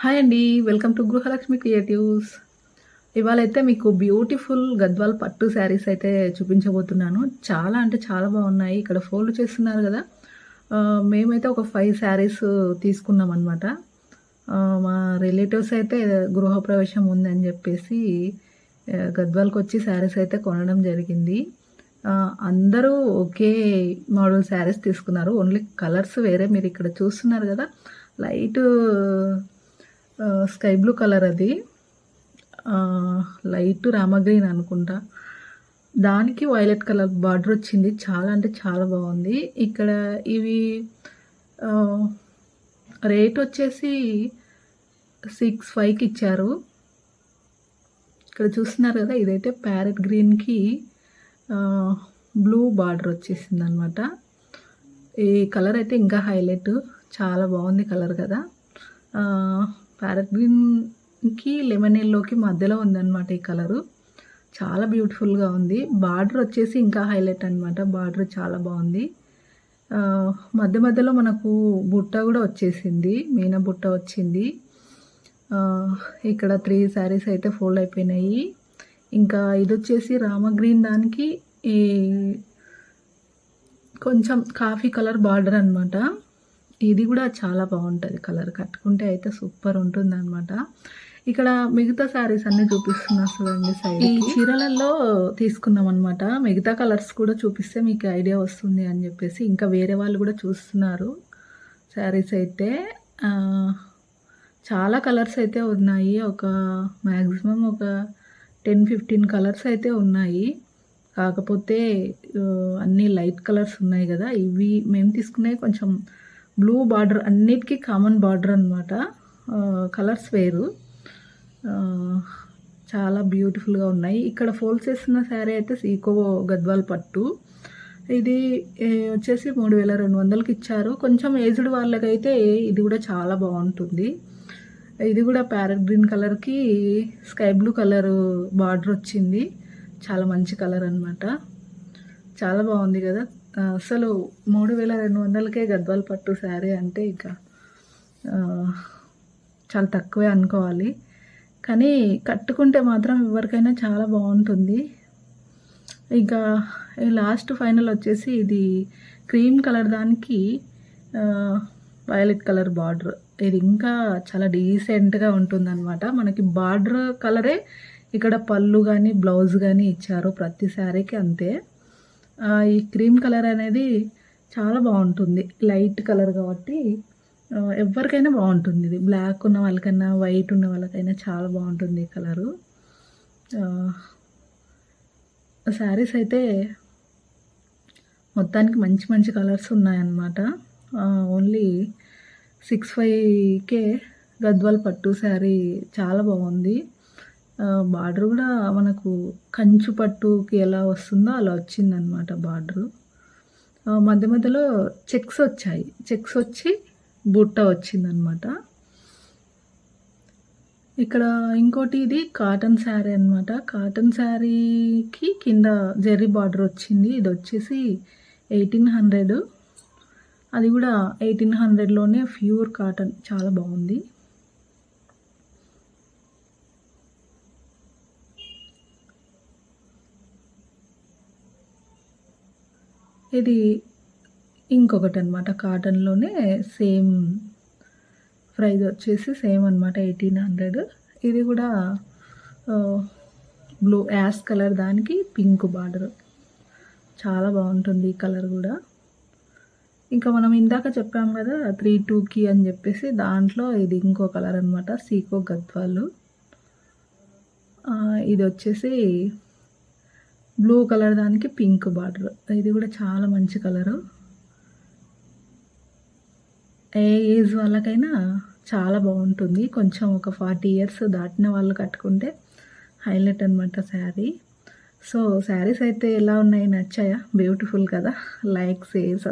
Hi అండి. Welcome to Gruhalakshmi creatives. ఇవాళ అయితే మీకు బ్యూటిఫుల్ గద్వాల్ పట్టు శారీస్ అయితే చూపించబోతున్నాను. చాలా అంటే చాలా బాగున్నాయి. ఇక్కడ ఫోల్డ్ చేస్తున్నారు కదా. మేమైతే ఒక ఫైవ్ శారీస్ తీసుకున్నాం అనమాట మా రిలేటివ్స్ అయితే గృహప్రవేశం ఉందని చెప్పేసి గద్వాల్కి వచ్చి శారీస్ అయితే కొనడం జరిగింది. అందరూ ఒకే మోడల్ శారీస్ తీసుకున్నారు. ఓన్లీ కలర్స్ వేరే మీరు ఇక్కడ చూస్తున్నారు కదా. లైట్ స్కై బ్లూ కలర్ అది. లైట్ రామగ్రీన్ అనుకుంటా. దానికి వైలెట్ కలర్ బార్డర్ వచ్చింది. చాలా అంటే చాలా బాగుంది. ఇక్కడ ఇవి రేట్ వచ్చేసి సిక్స్ ఫైవ్కి ఇచ్చారు. ఇక్కడ చూస్తున్నారు కదా ఇదైతే ప్యారెట్ గ్రీన్కి బ్లూ బార్డర్ వచ్చేసింది అనమాట ఈ కలర్ అయితే ఇంకా హైలైట్. చాలా బాగుంది కలర్ కదా. ప్యారెట్ గ్రీన్కి లెమన్ ఎల్లోకి మధ్యలో ఉందన్నమాట ఈ కలరు. చాలా బ్యూటిఫుల్గా ఉంది. బార్డర్ వచ్చేసి ఇంకా హైలైట్ అనమాట బార్డర్ చాలా బాగుంది. మధ్య మధ్యలో మనకు బుట్ట కూడా వచ్చేసింది. మీన బుట్ట వచ్చింది. ఇక్కడ త్రీ శారీస్ అయితే ఫోల్డ్ అయిపోయినాయి. ఇంకా ఇది వచ్చేసి రామగ్రీన్ దానికి ఈ కొంచెం కాఫీ కలర్ బార్డర్ అనమాట ఇది కూడా చాలా బాగుంటుంది. కలర్ కట్టుకుంటే అయితే సూపర్ ఉంటుంది అనమాట ఇక్కడ మిగతా శారీస్ అన్ని చూపిస్తున్నా చూడండి సైడ్ ఈ చీరలలో తీసుకున్నాం అనమాట మిగతా కలర్స్ కూడా చూపిస్తే మీకు ఐడియా వస్తుంది అని చెప్పేసి ఇంకా వేరే వాళ్ళు కూడా చూస్తున్నారు శారీస్ అయితే. చాలా కలర్స్ అయితే ఉన్నాయి. ఒక మ్యాక్సిమం ఒక టెన్ ఫిఫ్టీన్ కలర్స్ అయితే ఉన్నాయి. కాకపోతే అన్నీ లైట్ కలర్స్ ఉన్నాయి కదా. ఇవి మేము తీసుకునేవి కొంచెం బ్లూ బార్డర్ అన్నిటికీ కామన్ బార్డర్ అనమాట కలర్స్ వేరు. చాలా బ్యూటిఫుల్గా ఉన్నాయి. ఇక్కడ ఫోల్డ్ చేసిన శారీ అయితే సీకో గద్వాల్ పట్టు. ఇది వచ్చేసి మూడు వేల రెండు వందలకి ఇచ్చారు. కొంచెం ఏజ్డ్ వాళ్ళకైతే ఇది కూడా చాలా బాగుంటుంది. ఇది కూడా ప్యారెట్ గ్రీన్ కలర్కి స్కై బ్లూ కలర్ బార్డర్ వచ్చింది. చాలా మంచి కలర్ అనమాట చాలా బాగుంది కదా. అసలు మూడు వేల రెండు వందలకే గద్వాల్ పట్టు శారీ అంటే ఇక చాలా తక్కువే అనుకోవాలి. కానీ కట్టుకుంటే మాత్రం ఎవరికైనా చాలా బాగుంటుంది. ఇంకా లాస్ట్ ఫైనల్ వచ్చేసి ఇది క్రీమ్ కలర్ దానికి వైలెట్ కలర్ బార్డర్. ఇది ఇంకా చాలా డీసెంట్గా ఉంటుందన్నమాట. మనకి బార్డర్ కలరే ఇక్కడ పళ్ళు కానీ బ్లౌజ్ కానీ ఇచ్చారు ప్రతి శారీకి అంతే. ఈ క్రీమ్ కలర్ అనేది చాలా బాగుంటుంది. లైట్ కలర్ కాబట్టి ఎవరికైనా బాగుంటుంది ఇది. బ్లాక్ ఉన్న వాళ్ళకైనా వైట్ ఉన్న వాళ్ళకైనా చాలా బాగుంటుంది ఈ కలరు. శారీస్ అయితే మొత్తానికి మంచి మంచి కలర్స్ ఉన్నాయన్నమాట. ఓన్లీ సిక్స్ ఫైవ్కే గద్వాల్ పట్టు శారీ చాలా బాగుంది. బార్డర్ కూడా మనకు కంచు పట్టుకి ఎలా వస్తుందో అలా వచ్చిందనమాట బార్డరు. మధ్య మధ్యలో చెక్స్ వచ్చాయి. చెక్స్ వచ్చి బుట్ట వచ్చిందనమాట ఇక్కడ ఇంకోటి ఇది కాటన్ శారీ అనమాట కాటన్ శారీకి కింద జెర్రీ బార్డర్ వచ్చింది. ఇది వచ్చేసి ఎయిటీన్ హండ్రెడ్. అది కూడా ఎయిటీన్ హండ్రెడ్లోనే ప్యూర్ కాటన్. చాలా బాగుంది. ఇది ఇంకొకటి అనమాట కాటన్లోనే సేమ్ ప్రైజ్ వచ్చేసి సేమ్ అనమాట ఎయిటీన్ హండ్రెడ్. ఇది కూడా బ్లూ యాష్ కలర్ దానికి పింక్ బార్డర్. చాలా బాగుంటుంది ఈ కలర్ కూడా. ఇంకా మనం ఇందాక చెప్పాం కదా త్రీ టూకి అని చెప్పేసి దాంట్లో ఇది ఇంకో కలర్ అనమాట సీకో గద్వాలు. ఇది వచ్చేసి బ్లూ కలర్ దానికి పింక్ బార్డర్ ఇది కూడా చాలా మంచి కలరు ఏ ఏజ్ వాళ్ళకైనా చాలా బాగుంటుంది. కొంచెం ఒక ఫార్టీ ఇయర్స్ దాటిన వాళ్ళు కట్టుకుంటే హైలైట్ అనమాట శారీ సో శారీస్ అయితే ఎలా ఉన్నాయి? నచ్చాయా? బ్యూటిఫుల్ కదా? Like age